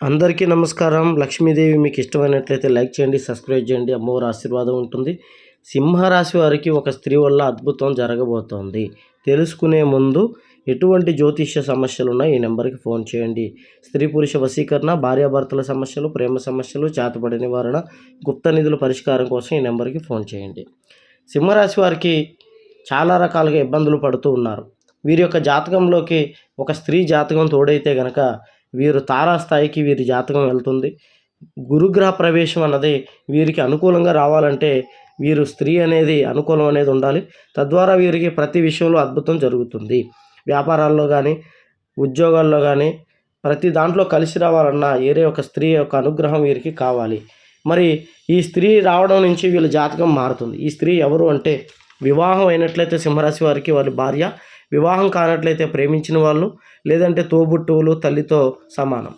అందరికీ నమస్కారం. లక్ష్మీదేవి మీకు ఇష్టమైనట్లయితే లైక్ చేయండి సబ్స్క్రైబ్ చేయండి. అమ్మవారి ఆశీర్వాదం ఉంటుంది. సింహరాశి వారికి ఒక స్త్రీ వల్ల అద్భుతం జరగబోతోంది. తెలుసుకునే ముందు ఎటువంటి జ్యోతిష్య సమస్యలు ఉన్నాయి ఈ నెంబర్కి ఫోన్ చేయండి. స్త్రీ పురుష వశీకరణ భార్యాభర్తల సమస్యలు ప్రేమ సమస్యలు చేతబడి నివారణ గుప్త నిధుల పరిష్కారం కోసం ఈ నెంబర్కి ఫోన్ చేయండి. సింహరాశి వారికి చాలా రకాలుగా ఇబ్బందులు పడుతూ ఉన్నారు. వీరి యొక్క జాతకంలోకి ఒక స్త్రీ జాతకం తోడైతే గనక వీరు తారాస్థాయికి వీరి జాతకం వెళ్తుంది. గురుగ్రహ ప్రవేశం అన్నది వీరికి అనుకూలంగా రావాలంటే వీరు స్త్రీ అనేది అనుకూలం అనేది ఉండాలి. తద్వారా వీరికి ప్రతి విషయంలో అద్భుతం జరుగుతుంది. వ్యాపారాల్లో కానీ ఉద్యోగాల్లో కానీ ప్రతి దాంట్లో కలిసి రావాలన్నా ఏరే ఒక స్త్రీ యొక్క అనుగ్రహం వీరికి కావాలి. మరి ఈ స్త్రీ రావడం నుంచి వీళ్ళ జాతకం మారుతుంది. ఈ స్త్రీ ఎవరు అంటే వివాహం అయినట్లయితే సింహరాశి వారికి వారి భార్య వివాహం కానట్లయితే ప్రేమించిన వాళ్ళు లేదంటే తోబుట్టువులు తల్లితో సమానం.